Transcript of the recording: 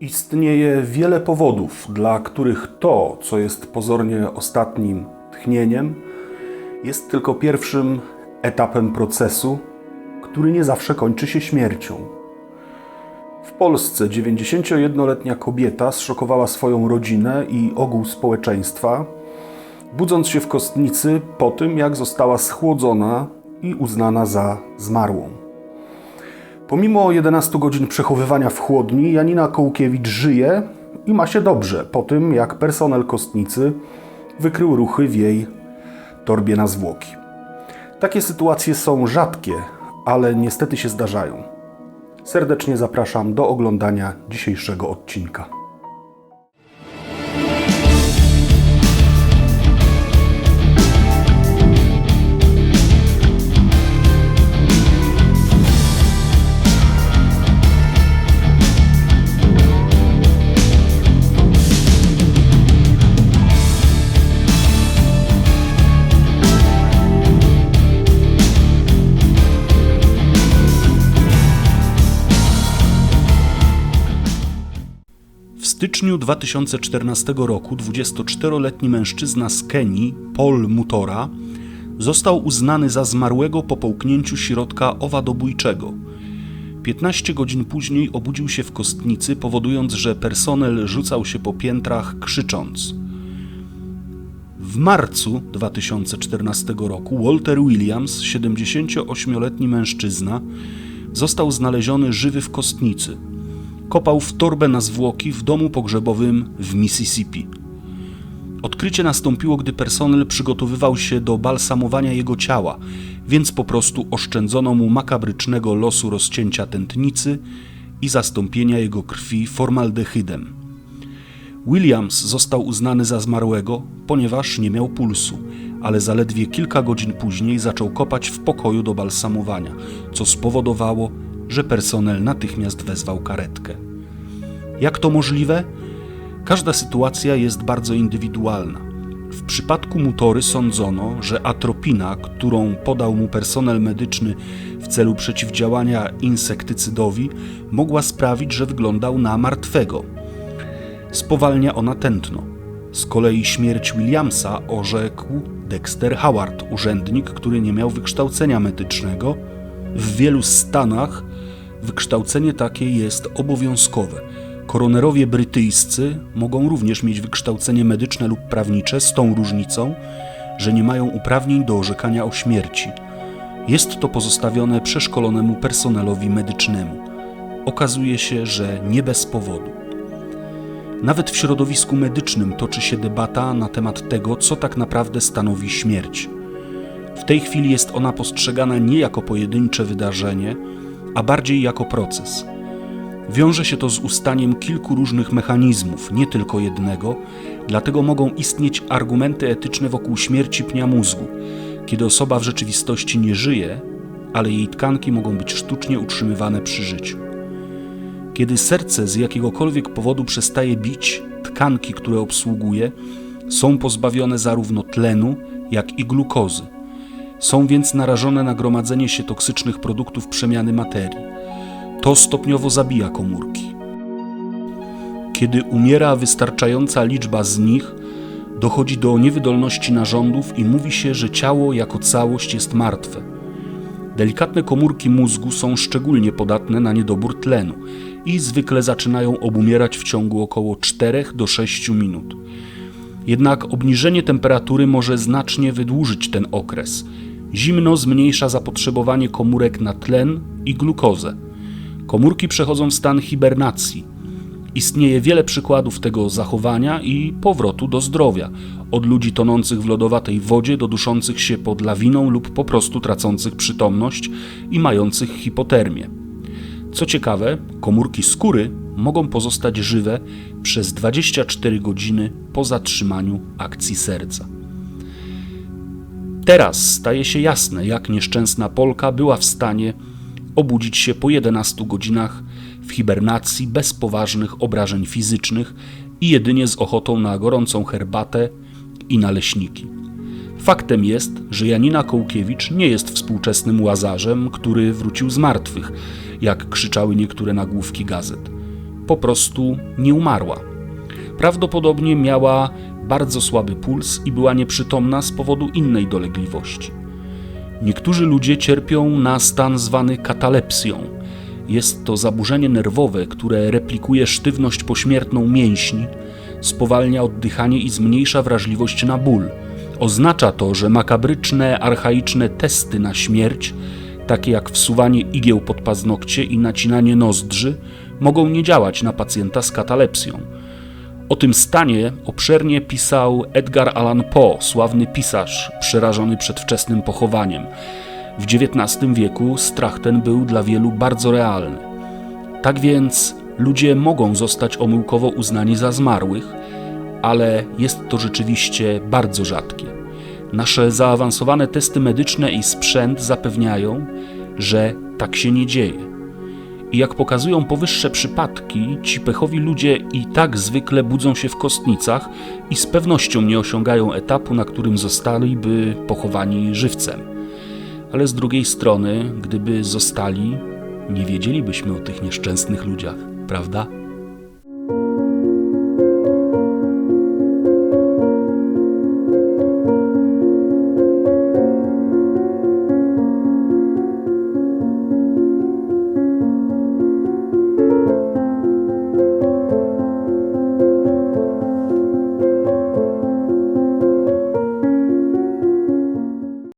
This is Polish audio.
Istnieje wiele powodów, dla których to, co jest pozornie ostatnim tchnieniem, jest tylko pierwszym etapem procesu, który nie zawsze kończy się śmiercią. W Polsce 91-letnia kobieta zszokowała swoją rodzinę i ogół społeczeństwa, budząc się w kostnicy po tym, jak została schłodzona i uznana za zmarłą. Pomimo 11 godzin przechowywania w chłodni, Janina Kołkiewicz żyje i ma się dobrze po tym, jak personel kostnicy wykrył ruchy w jej torbie na zwłoki. Takie sytuacje są rzadkie, ale niestety się zdarzają. Serdecznie zapraszam do oglądania dzisiejszego odcinka. Styczniu 2014 roku 24-letni mężczyzna z Kenii, Paul Mutora, został uznany za zmarłego po połknięciu środka owadobójczego. 15 godzin później obudził się w kostnicy, powodując, że personel rzucał się po piętrach krzycząc. W marcu 2014 roku Walter Williams, 78-letni mężczyzna, został znaleziony żywy w kostnicy kopał w torbę na zwłoki w domu pogrzebowym w Mississippi. Odkrycie nastąpiło, gdy personel przygotowywał się do balsamowania jego ciała, więc po prostu oszczędzono mu makabrycznego losu rozcięcia tętnicy i zastąpienia jego krwi formaldehydem. Williams został uznany za zmarłego, ponieważ nie miał pulsu, ale zaledwie kilka godzin później zaczął kopać w pokoju do balsamowania, co spowodowało, że personel natychmiast wezwał karetkę. Jak to możliwe? Każda sytuacja jest bardzo indywidualna. W przypadku Mutory sądzono, że atropina, którą podał mu personel medyczny w celu przeciwdziałania insektycydowi, mogła sprawić, że wyglądał na martwego. Spowalnia ona tętno. Z kolei śmierć Williamsa orzekł Dexter Howard, urzędnik, który nie miał wykształcenia medycznego. W wielu stanach wykształcenie takie jest obowiązkowe. Koronerowie brytyjscy mogą również mieć wykształcenie medyczne lub prawnicze z tą różnicą, że nie mają uprawnień do orzekania o śmierci. Jest to pozostawione przeszkolonemu personelowi medycznemu. Okazuje się, że nie bez powodu. Nawet w środowisku medycznym toczy się debata na temat tego, co tak naprawdę stanowi śmierć. W tej chwili jest ona postrzegana nie jako pojedyncze wydarzenie, a bardziej jako proces. Wiąże się to z ustaniem kilku różnych mechanizmów, nie tylko jednego, dlatego mogą istnieć argumenty etyczne wokół śmierci pnia mózgu, kiedy osoba w rzeczywistości nie żyje, ale jej tkanki mogą być sztucznie utrzymywane przy życiu. Kiedy serce z jakiegokolwiek powodu przestaje bić, tkanki, które obsługuje, są pozbawione zarówno tlenu, jak i glukozy. Są więc narażone na gromadzenie się toksycznych produktów przemiany materii. To stopniowo zabija komórki. Kiedy umiera wystarczająca liczba z nich, dochodzi do niewydolności narządów i mówi się, że ciało jako całość jest martwe. Delikatne komórki mózgu są szczególnie podatne na niedobór tlenu i zwykle zaczynają obumierać w ciągu około 4 do 6 minut. Jednak obniżenie temperatury może znacznie wydłużyć ten okres. Zimno zmniejsza zapotrzebowanie komórek na tlen i glukozę. Komórki przechodzą w stan hibernacji. Istnieje wiele przykładów tego zachowania i powrotu do zdrowia, od ludzi tonących w lodowatej wodzie do duszących się pod lawiną lub po prostu tracących przytomność i mających hipotermię. Co ciekawe, komórki skóry mogą pozostać żywe przez 24 godziny po zatrzymaniu akcji serca. Teraz staje się jasne, jak nieszczęsna Polka była w stanie obudzić się po 11 godzinach w hibernacji bez poważnych obrażeń fizycznych i jedynie z ochotą na gorącą herbatę i naleśniki. Faktem jest, że Janina Kołkiewicz nie jest współczesnym łazarzem, który wrócił z martwych, jak krzyczały niektóre nagłówki gazet. po prostu nie umarła. Prawdopodobnie miała bardzo słaby puls i była nieprzytomna z powodu innej dolegliwości. Niektórzy ludzie cierpią na stan zwany katalepsją. Jest to zaburzenie nerwowe, które replikuje sztywność pośmiertną mięśni, spowalnia oddychanie i zmniejsza wrażliwość na ból. Oznacza to, że makabryczne, archaiczne testy na śmierć, takie jak wsuwanie igieł pod paznokcie i nacinanie nozdrzy, mogą nie działać na pacjenta z katalepsją. O tym stanie obszernie pisał Edgar Allan Poe, sławny pisarz przerażony przedwczesnym pochowaniem. W XIX wieku strach ten był dla wielu bardzo realny. Tak więc ludzie mogą zostać omyłkowo uznani za zmarłych, ale jest to rzeczywiście bardzo rzadkie. Nasze zaawansowane testy medyczne i sprzęt zapewniają, że tak się nie dzieje. I jak pokazują powyższe przypadki, ci pechowi ludzie i tak zwykle budzą się w kostnicach i z pewnością nie osiągają etapu, na którym zostaliby pochowani żywcem. Ale z drugiej strony, gdyby zostali, nie wiedzielibyśmy o tych nieszczęsnych ludziach, prawda?